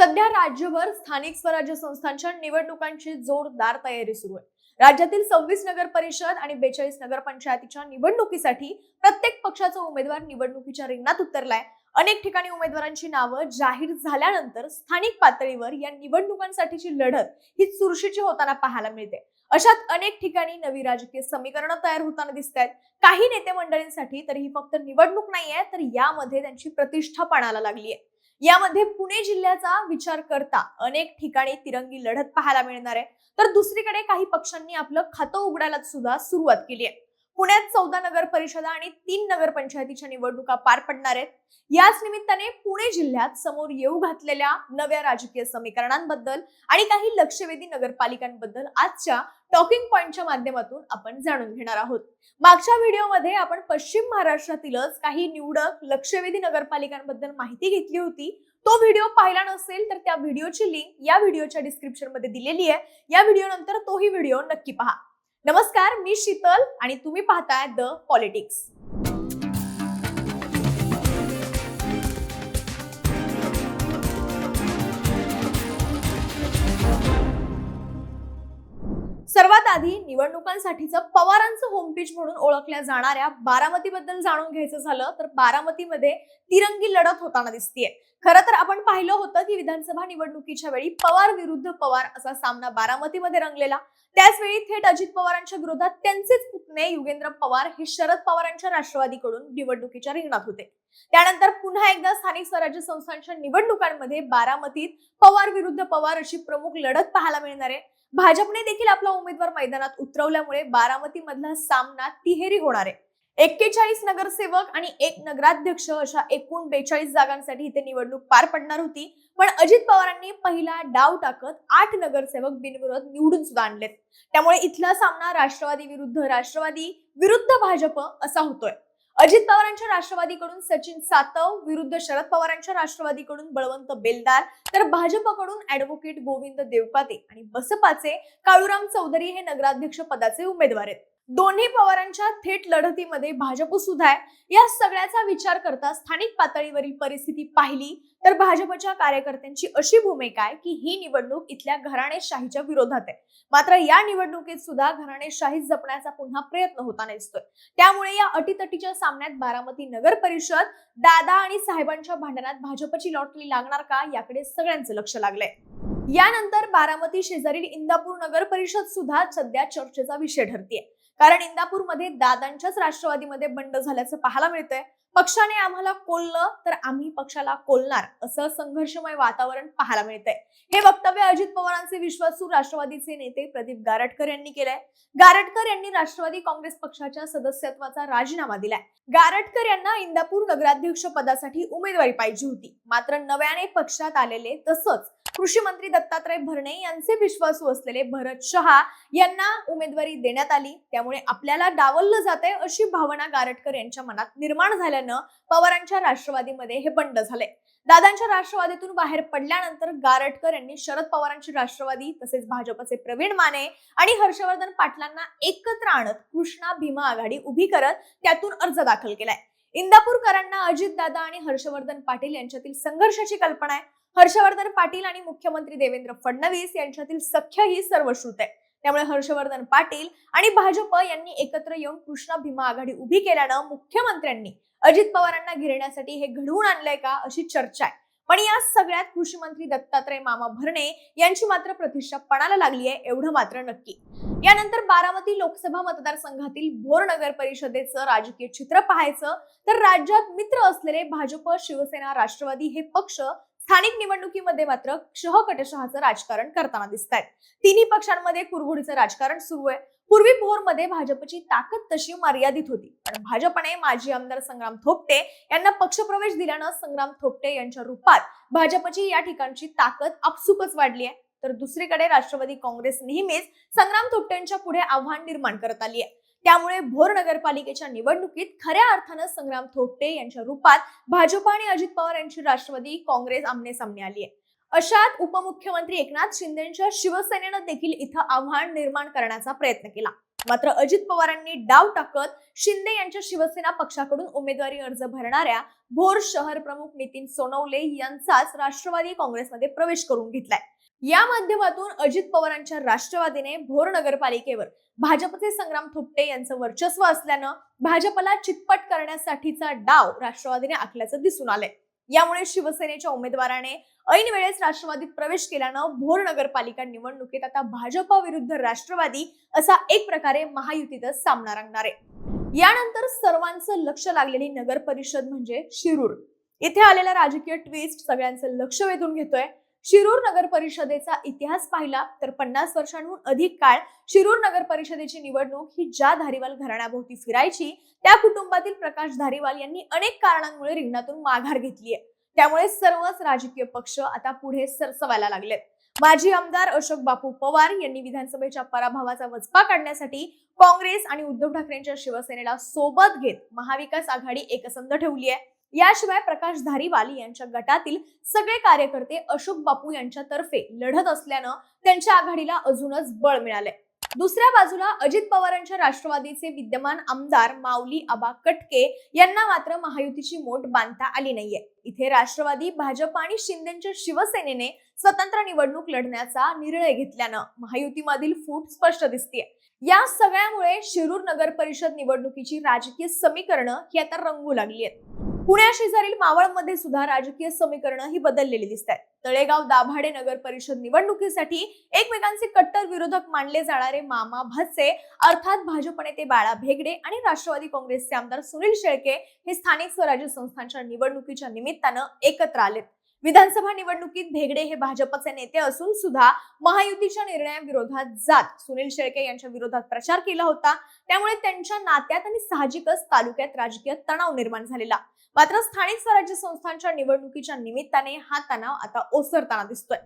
सध्या राज्यभर स्थानिक स्वराज्य संस्थांच्या निवडणुकांची जोरदार तयारी सुरू आहे. राज्यातील सव्वीस नगर परिषद आणि बेचाळीस नगरपंचायतीच्या निवडणुकीसाठी प्रत्येक पक्षाचा उमेदवार निवडणुकीच्या रिंगणात उतरलाय. अनेक ठिकाणी उमेदवारांची नावं जाहीर झाल्यानंतर स्थानिक पातळीवर या निवडणुकांसाठीची लढत ही चुरशीची होताना पाहायला मिळते. अशात अनेक ठिकाणी नवी राजकीय समीकरणं तयार होताना दिसत आहेत काही नेते मंडळींसाठी तर ही फक्त निवडणूक नाहीये तर यामध्ये त्यांची प्रतिष्ठा पणाला लागली आहे यामध्ये पुणे जिल्ह्याचा विचार करता अनेक ठिकाणी तिरंगी लढत पाहायला मिळणार आहे. तर दुसरीकडे काही पक्षांनी आपलं खातं उघडायला सुद्धा सुरुवात केली आहे. पुण्यात चौदा नगर परिषदा आणि तीन नगरपंचायतीच्या निवडणुका पार पडणार आहेत. याच निमित्ताने पुणे जिल्ह्यात समोर येऊ घातलेल्या नव्या राजकीय समीकरणांबद्दल आणि काही लक्षवेधी नगरपालिकांबद्दल आजच्या टॉकिंग पॉइंटच्या माध्यमातून आपण जाणून घेणार आहोत. मागच्या व्हिडिओमध्ये आपण पश्चिम महाराष्ट्रातीलच काही निवडक लक्षवेधी नगरपालिकांबद्दल माहिती घेतली होती. तो व्हिडिओ पाहिला नसेल तर त्या व्हिडिओची लिंक या व्हिडिओच्या डिस्क्रिप्शनमध्ये दिलेली आहे. या व्हिडिओ नंतर तोही व्हिडिओ नक्की पहा. नमस्कार मी शीतल आणि तुम्ही पाहताय द पॉलिटिक्स सर्वात आधी निवडणुकांसाठीचं पवारांचं होमपेज म्हणून ओळखल्या जाणाऱ्या बारामती बद्दल जाणून घ्यायचं झालं तर बारामतीमध्ये तिरंगी लढत होताना दिसतीये. खरं तर आपण पाहिलं होतं की विधानसभा निवडणुकीच्या वेळी पवार विरुद्ध पवार असा सामना बारामतीमध्ये रंगलेला. त्याचवेळी थेट अजित पवारांच्या विरोधात त्यांचेच पुतणे युगेंद्र पवार हे शरद पवारांच्या राष्ट्रवादीकडून निवडणुकीच्या रिंगणात होते. त्यानंतर पुन्हा एकदा स्थानिक स्वराज्य संस्थांच्या निवडणुकांमध्ये बारामतीत पवार विरुद्ध पवार अशी प्रमुख लढत पाहायला मिळणार आहे. भाजपने देखील आपला उमेदवार मैदानात उतरवल्यामुळे बारामती मधला सामना तिहेरी होणार आहे. एक्केचाळीस नगरसेवक आणि एक नगराध्यक्ष अशा एकूण बेचाळीस जागांसाठी इथे निवडणूक पार पडणार होती. पण अजित पवारांनी पहिला डाव टाकत आठ नगरसेवक बिनविरोध निवडून सुद्धा आणलेत. त्यामुळे इथला सामना राष्ट्रवादी विरुद्ध राष्ट्रवादी विरुद्ध भाजप असा होतोय. अजित पवारांच्या राष्ट्रवादीकडून सचिन सातव विरुद्ध शरद पवारांच्या राष्ट्रवादीकडून बळवंत बेलदार तर भाजपकडून ऍडव्होकेट गोविंद देवपाते आणि बसपाचे काळूराम चौधरी हे नगराध्यक्ष पदाचे उमेदवार आहेत. दोन्ही पवारांच्या थेट लढतीमध्ये भाजप सुद्धा आहे. या सगळ्याचा विचार करता स्थानिक पातळीवरील परिस्थिती पाहिली तर भाजपच्या कार्यकर्त्यांची अशी भूमिका आहे की ही निवडणूक इथल्या घराणेशाहीच्या विरोधात आहे. मात्र या निवडणुकीत सुद्धा घराणेशाही जपण्याचा पुन्हा प्रयत्न होताना दिसतोय. त्यामुळे या अटीतटीच्या सामन्यात बारामती नगर परिषद दादा आणि साहेबांच्या भांडणात भाजपची लॉटरी लागणार का याकडे सगळ्यांचं लक्ष लागलंय. यानंतर बारामती शेजारील इंदापूर नगर परिषद सुद्धा सध्या चर्चेचा विषय ठरतीये. कारण इंदापूरमध्ये दादांच्याच राष्ट्रवादीमध्ये बंड झाल्याचं पाहायला मिळतंय. पक्षाने आम्हाला कोललं तर आम्ही पक्षाला कोलणार असं संघर्षमय वातावरण पाहायला मिळतंय. हे वक्तव्य अजित पवारांचे विश्वासू राष्ट्रवादीचे नेते प्रदीप गारटकर यांनी केलंय. गारटकर यांनी राष्ट्रवादी काँग्रेस पक्षाच्या सदस्यत्वाचा राजीनामा दिलाय. गारटकर यांना इंदापूर नगराध्यक्ष पदासाठी उमेदवारी पाहिजे होती. मात्र नव्याने पक्षात आलेले तसंच कृषी मंत्री दत्तात्रय भरणे यांचे विश्वासू असलेले भरत शहा यांना उमेदवारी देण्यात आली. त्यामुळे आपल्याला डावललं जाते अशी भावना गारटकर यांच्या मनात निर्माण झाल्यानं पवारांच्या राष्ट्रवादीमध्ये हे बंड झाले दादांच्या राष्ट्रवादीतून बाहेर पडल्यानंतर गारटकर यांनी शरद पवारांची राष्ट्रवादी तसेच भाजपचे प्रवीण माने आणि हर्षवर्धन पाटलांना एकत्र आणत कृष्णा भीमा आघाडी उभी करत त्यातून अर्ज दाखल केलाय. इंदापूरकरांना अजितदादा आणि हर्षवर्धन पाटील यांच्यातील संघर्षाची कल्पना आहे. हर्षवर्धन पाटील आणि मुख्यमंत्री देवेंद्र फडणवीस यांच्यातील सख्य ही सर्वश्रुत आहे. त्यामुळे हर्षवर्धन पाटील आणि भाजप यांनी एकत्र येऊन कृष्णा भीमा आघाडी उभी केल्यानं मुख्यमंत्र्यांनी अजित पवारांना घेरण्यासाठी हे घडवून आणलंय का अशी चर्चा आहे. पण या सगळ्यात कृषी मंत्री दत्तात्रय मामा भरणे यांची मात्र प्रतिष्ठा पणाला लागली आहे एवढं मात्र नक्की. यानंतर बारामती लोकसभा मतदारसंघातील भोर नगर परिषदेचं राजकीय चित्र पाहायचं तर राज्यात मित्र असलेले भाजप शिवसेना राष्ट्रवादी हे पक्ष स्थानिक निवडणुकीमध्ये मात्र क्षहकटशहाचं राजकारण करताना दिसत आहेत तिन्ही पक्षांमध्ये कुरघोडीचं राजकारण सुरू आहे. पूर्वी भोरमध्ये भाजपची ताकद तशी मर्यादित होती. पण भाजपने माजी आमदार संग्राम थोपटे यांना पक्षप्रवेश दिल्यानं संग्राम थोपटे यांच्या रूपात भाजपची या ठिकाणची ताकद आपसुकच वाढली आहे. तर दुसरीकडे राष्ट्रवादी काँग्रेस नेहमीच संग्राम थोपटेंच्या पुढे आव्हान निर्माण करत आली आहे. त्यामुळे भोर नगरपालिकेच्या निवडणुकीत खऱ्या अर्थानं संग्राम थोपटे यांच्या रूपात भाजप आणि अजित पवार यांची राष्ट्रवादी काँग्रेस आमने सामने आली आहे. अशात उपमुख्यमंत्री एकनाथ शिंदेच्या शिवसेनेनं देखील इथं आव्हान निर्माण करण्याचा प्रयत्न केला. मात्र अजित पवारांनी डाव टाकत शिंदे यांच्या शिवसेना पक्षाकडून उमेदवारी अर्ज भरणाऱ्या भोर शहर प्रमुख नितीन सोनवले यांचाच राष्ट्रवादी काँग्रेसमध्ये प्रवेश करून घेतलाय. या माध्यमातून अजित पवारांच्या राष्ट्रवादीने भोर नगरपालिकेवर भाजपचे संग्राम थोपटे यांचं वर्चस्व असल्यानं भाजपला चितपट करण्यासाठीचा डाव राष्ट्रवादीने आखल्याचं दिसून आलंय. यामुळे शिवसेनेच्या उमेदवाराने ऐन वेळेस राष्ट्रवादीत प्रवेश केल्यानं भोर नगरपालिका निवडणुकीत आता भाजपा विरुद्ध राष्ट्रवादी असा एक प्रकारे महायुतीतच सामना रंगणार आहे. यानंतर सर्वांचं लक्ष लागलेली नगर परिषद म्हणजे शिरूर. इथे आलेला राजकीय ट्विस्ट सगळ्यांचं लक्ष वेधून घेतोय. शिरूर नगर परिषदेचा इतिहास पाहिला तर पन्नास वर्षांहून अधिक काळ शिरूर नगर परिषदेची निवडणूक ही ज्या धारीवाल घराण्याभोवती फिरायची त्या कुटुंबातील प्रकाश धारीवाल यांनी अनेक कारणांमुळे रिंगणातून माघार घेतली आहे त्यामुळे सर्वच राजकीय पक्ष आता पुढे सरसवायला लागलेत. माजी आमदार अशोक बापू पवार यांनी विधानसभेच्या पराभवाचा वचपा काढण्यासाठी काँग्रेस आणि उद्धव ठाकरेंच्या शिवसेनेला सोबत घेत महाविकास आघाडी एकसंध ठेवली आहे याशिवाय प्रकाश धारीवाल यांच्या गटातील सगळे कार्यकर्ते अशोक बापू यांच्यातर्फे लढत असल्यानं त्यांच्या आघाडीला अजूनच बळ मिळाले दुसऱ्या बाजूला अजित पवारांच्या राष्ट्रवादीचे विद्यमान आमदार माऊली आबा कटके यांना मात्र महायुतीची मोठ बांधता आली नाहीये. इथे राष्ट्रवादी भाजप आणि शिंदेच्या शिवसेनेने स्वतंत्र निवडणूक लढण्याचा निर्णय घेतल्यानं महायुतीमधील फूट स्पष्ट दिसतीये. या सगळ्यामुळे शिरूर नगर परिषद निवडणुकीची राजकीय समीकरणं ही आता रंगू लागली आहेत पुण्याशेजारील मावळमध्ये सुद्धा राजकीय समीकरणं ही बदललेली दिसत आहेत तळेगाव दाभाडे नगर परिषद निवडणुकीसाठी एकमेकांचे कट्टर विरोधक मानले जाणारे मामा भत्से अर्थात भाजप नेते बाळा भेगडे आणि राष्ट्रवादी काँग्रेसचे आमदार सुनील शेळके हे स्थानिक स्वराज्य संस्थांच्या निवडणुकीच्या निमित्तानं एकत्र आलेत. विधानसभा निवडणुकीत भेगडे हे भाजपचे नेते असून सुद्धा महायुतीच्या निर्णयाविरोधात जात. सुनील शेळके यांच्या विरोधात प्रचार केला होता. त्यामुळे त्यांच्या नात्यात आणि साहजिकच तालुक्यात राजकीय तणाव निर्माण झालेला. मात्र स्थानिक स्वराज्य संस्थांच्या निवडणुकीच्या निमित्ताने हा तणाव आता ओसरताना दिसतोय.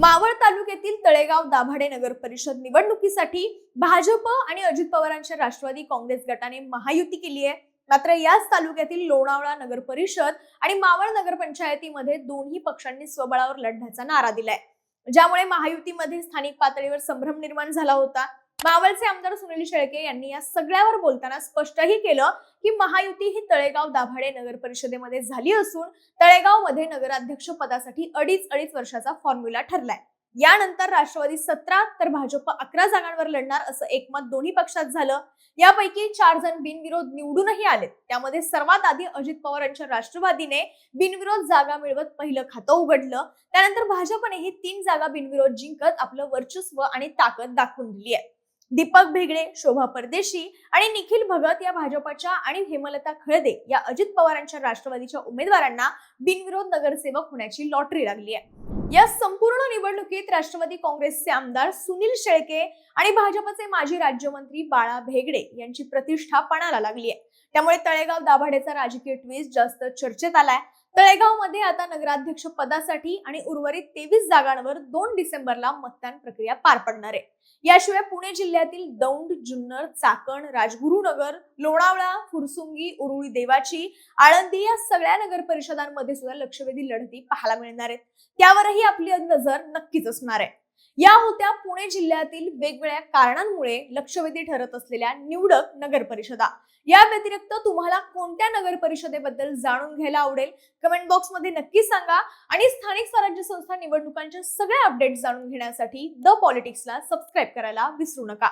मावळ तालुक्यातील तळेगाव दाभाडे नगर परिषद निवडणुकीसाठी भाजप आणि अजित पवारांच्या राष्ट्रवादी काँग्रेस गटाने महायुती केली आहे. मात्र याच तालुक्यातील लोणावळा नगर परिषद आणि मावळ नगरपंचायतीमध्ये दोन्ही पक्षांनी स्वबळावर लढण्याचा नारा दिलाय. ज्यामुळे महायुतीमध्ये स्थानिक पातळीवर संभ्रम निर्माण झाला होता. मावळचे आमदार सुनील शेळके यांनी या सगळ्यावर बोलताना स्पष्टही केलं की महायुती ही तळेगाव दाभाडे नगर परिषदेमध्ये झाली असून तळेगावमध्ये नगराध्यक्ष पदासाठी अडीच अडीच वर्षाचा फॉर्म्युला ठरलाय. यानंतर राष्ट्रवादी सतरा तर भाजप अकरा जागांवर लढणार असं एकमत दोन्ही पक्षात झालं. यापैकी चार जण बिनविरोध निवडूनही आलेत. त्यामध्ये सर्वात आधी अजित पवार यांच्या राष्ट्रवादीने बिनविरोध जागा मिळवत पहिलं खातं उघडलं. त्यानंतर भाजपने ही तीन जागा बिनविरोध जिंकत आपलं वर्चस्व आणि ताकद दाखवून दिली आहे. दीपक भेगडे शोभा परदेशी आणि निखिल भगत या भाजपच्या आणि हेमलता खळदे या अजित पवारांच्या राष्ट्रवादीच्या उमेदवारांना बिनविरोध नगरसेवक होण्याची लॉटरी लागली आहे. या संपूर्ण निवडणुकीत राष्ट्रवादी काँग्रेसचे आमदार सुनील शेळके आणि भाजपचे माजी राज्यमंत्री बाळा भेगडे यांची प्रतिष्ठा पणाला लागली आहे. त्यामुळे तळेगाव दाभाडेचा राजकीय ट्विस्ट जास्त चर्चेत आलाय. तळेगावमध्ये आता नगराध्यक्ष पदासाठी आणि उर्वरित तेवीस जागांवर दोन डिसेंबरला मतदान प्रक्रिया पार पडणार आहे. याशिवाय पुणे जिल्ह्यातील दौंड जुन्नर चाकण राजगुरुनगर लोणावळा फुरसुंगी उरुळी देवाची आळंदी या सगळ्या नगर परिषदांमध्ये सुद्धा लक्षवेधी लढती पाहायला मिळणार आहेत. त्यावरही आपली नजर नक्कीच असणार आहे. या होत्या पुणे जिल्ह्यातील वेगवेगळ्या कारणांमुळे लक्षवेधी ठरत असलेल्या निवडक नगर परिषदा. या व्यतिरिक्त तुम्हाला कोणत्या नगर परिषदेबद्दल जाणून घ्यायला आवडेल? कमेंट बॉक्समध्ये नक्की सांगा. आणि स्थानिक स्वराज्य संस्था निवडणुकांच्या सगळ्या अपडेट्स जाणून घेण्यासाठी द पॉलिटिक्सला सबस्क्राईब करायला विसरू नका.